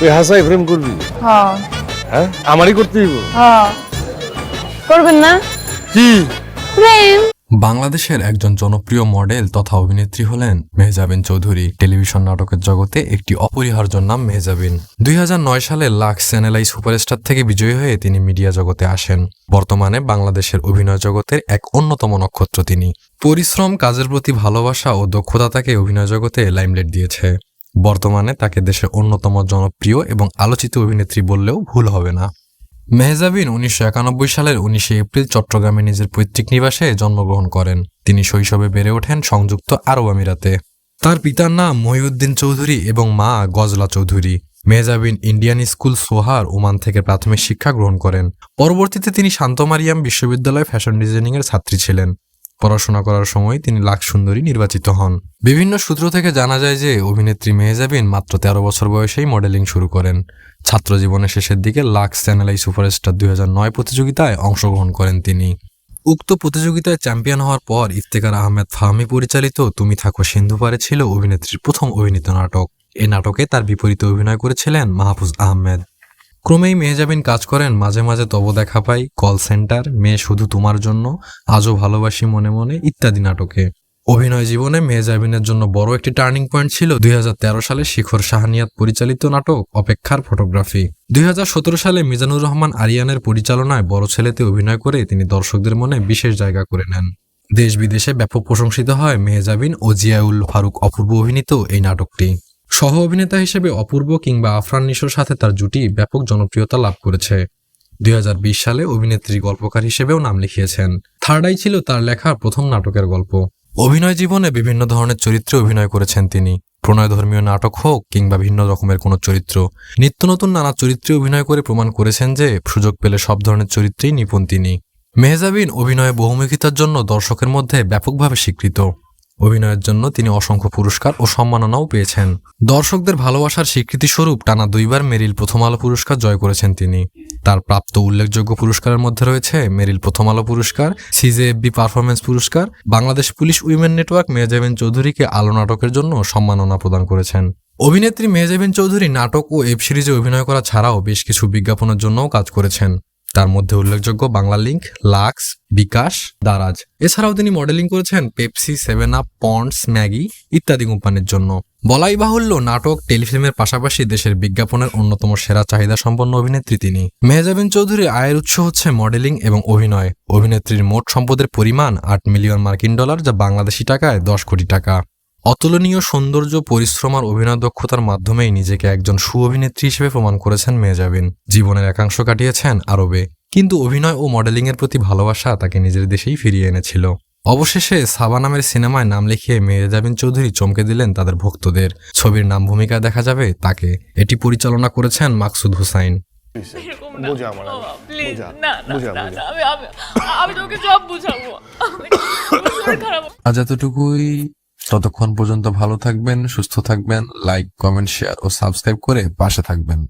তুই হাসাই প্রেম করবি? হ্যাঁ। হ্যাঁ? আমারই করতে দিব হ্যাঁ। করবেন না? কি? প্রেম বাংলাদেশের একজন জনপ্রিয় মডেল তথা অভিনেত্রী হলেন মেহজাবিন চৌধুরী। টেলিভিশন নাটকের জগতে একটি অপরিহার্য নাম মেহজাবিন। দুই নয় সালে লাক্স চ্যানেলাই সুপারস্টার থেকে বিজয়ী হয়ে তিনি মিডিয়া জগতে আসেন। বর্তমানে বাংলাদেশের অভিনয় জগতের এক অন্যতম নক্ষত্র তিনি। পরিশ্রম কাজের প্রতি ভালোবাসা ও দক্ষতা তাকে অভিনয় জগতে লাইমলেট দিয়েছে। বর্তমানে তাকে দেশের অন্যতম জনপ্রিয় এবং আলোচিত অভিনেত্রী বললেও ভুল হবে না। মেহজাবিন উনিশশো একানব্বই সালের উনিশে এপ্রিল চট্টগ্রামে নিজের পৈতৃক নিবাসে জন্মগ্রহণ করেন। তিনি শৈশবে বেড়ে ওঠেন সংযুক্ত আরব আমিরাতে। তার পিতার নাম মহিউদ্দিন চৌধুরী এবং মা Gazala Chowdhury. Mehjabin Indian school Sohar Oman থেকে প্রাথমিক শিক্ষা গ্রহণ করেন। পরবর্তীতে তিনি শান্ত মারিয়াম বিশ্ববিদ্যালয়ে ফ্যাশন ডিজাইনিং এর ছাত্রী ছিলেন। পড়াশোনা করার সময় তিনি লাখ সুন্দরী নির্বাচিত হন। বিভিন্ন সূত্র থেকে জানা যায় যে, অভিনেত্রী মেহজাবিন মাত্র তেরো বছর বয়সেই মডেলিং শুরু করেন। ছাত্র জীবনের শেষের দিকে লাক্স চ্যানেলাই সুপারস্টার দুই নয় প্রতিযোগিতায় অংশগ্রহণ করেন তিনি। উক্ত প্রতিযোগিতায় চ্যাম্পিয়ন হওয়ার পর ইফতেকার আহমেদ ফাহমি পরিচালিত তুমি থাকো সিন্ধু পারে ছিল অভিনেত্রীর প্রথম অভিনীত নাটক। এ নাটকে তার বিপরীতে অভিনয় করেছিলেন মাহফুজ আহমেদ। ক্রমেই মেহজাবিন কাজ করেন, মাঝে মাঝে তব দেখা পাই কল সেন্টার মেয়ে শুধু তোমার জন্য, আজও ভালোবাসি মনে মনে, ইত্যাদি নাটকে। অভিনয় জীবনে মেহজাবিনের জন্য বড় একটি টার্নিং পয়েন্ট ছিল দুই হাজার তেরো সালে শিখর শাহানিয়াত পরিচালিত নাটক, অপেক্ষার ফটোগ্রাফি দুই হাজার সতেরো সালে মিজানুর রহমান আরিয়ানের পরিচালনায় বড় ছেলেতে অভিনয় করে তিনি দর্শকদের মনে বিশেষ জায়গা করে নেন। দেশ বিদেশে ব্যাপক প্রশংসিত হয় মেহজাবিন ও জিয়াউল ফারুক অপূর্ব অভিনীত এই নাটকটি। সহ অভিনেতা হিসেবে অপূর্ব কিংবা আফরান নিশোর সাথে তার জুটি ব্যাপক জনপ্রিয়তা লাভ করেছে। দুই হাজার বিশ সালে অভিনেত্রী, গল্পকার হিসেবেও নাম লিখিয়েছেন। থার্ড আই ছিল তার লেখা প্রথম নাটকের গল্প। অভিনয় জীবনে বিভিন্ন ধরনের চরিত্রে অভিনয় করেছেন তিনি। প্রণয় ধর্মীয় নাটক হোক কিংবা ভিন্ন রকমের কোনো চরিত্র, নিত্য নতুন নানা চরিত্রে অভিনয় করে প্রমাণ করেছেন যে সুযোগ পেলে সব ধরনের চরিত্রেই নিপুণ তিনি। মেহজাবিন অভিনয়ে বহুমুখিতার জন্য দর্শকের মধ্যে ব্যাপকভাবে স্বীকৃত। অভিনয়ের জন্য তিনি অসংখ্য পুরস্কার ও সম্মাননাও পেয়েছেন। দর্শকদের ভালোবাসার স্বীকৃতি স্বরূপ টানা দুইবার মেরিল প্রথম আলো পুরস্কার জয় করেছেন তিনি। তার প্রাপ্ত উল্লেখযোগ্য পুরস্কারের মধ্যে রয়েছে মেরিল প্রথম আলো পুরস্কার, সিজেএফবি পারফরমেন্স পুরস্কার, Bangladesh police women network Mehjabin চৌধুরীকে আলো নাটকের জন্য সম্মাননা প্রদান করেছেন। অভিনেত্রী মেহজাবিন চৌধুরী নাটক ও ওয়েব সিরিজে অভিনয় করা ছাড়াও বেশ কিছু বিজ্ঞাপনের জন্যও কাজ করেছেন। তার মধ্যে উল্লেখযোগ্য বাংলা লিঙ্ক লাক্স বিকাশ দারাজ এছাড়াও তিনি মডেলিং করেছেন Pepsi seven up Ponds Maggi ইত্যাদি কোম্পানির জন্য। বলাই বাহুল্য নাটক টেলিফিল্মের পাশাপাশি দেশের বিজ্ঞাপনের অন্যতম সেরা চাহিদা সম্পন্ন অভিনেত্রী তিনি। মেহজাবিন চৌধুরীর আয়ের উৎস হচ্ছে মডেলিং এবং অভিনয়। অভিনেত্রীর মোট সম্পদের পরিমাণ আট মিলিয়ন মার্কিন ডলার যা বাংলাদেশি টাকায় দশ কোটি টাকা। অতুলনীয় সৌন্দর্য পরিশ্রম আর অভিনয় দক্ষতার মাধ্যমেই নিজেকে একজন সুঅভিনেত্রী হিসেবে প্রমাণ করেছেন মেহজাবিন। জীবনের একাংশ কাটিয়েছেন আরবে। কিন্তু অভিনয় ও মডেলিং এর প্রতি ভালোবাসা তাকে নিজের দেশেই ফিরিয়ে এনেছিল। অবশেষে সাবা নামের সিনেমায় নাম লিখিয়ে মেহজাবিন চৌধুরী চমকে দিলেন তাদের ভক্তদের। ছবির নাম ভূমিকা দেখা যাবে তাকে। এটি পরিচালনা করেছেন মাকসুদ হুসাইন। খারাপ আজ এতটুকুই। ততক্ষণ পর্যন্ত ভালো থাকবেন সুস্থ থাকবেন লাইক কমেন্ট শেয়ার ও সাবস্ক্রাইব করে পাশে থাকবেন।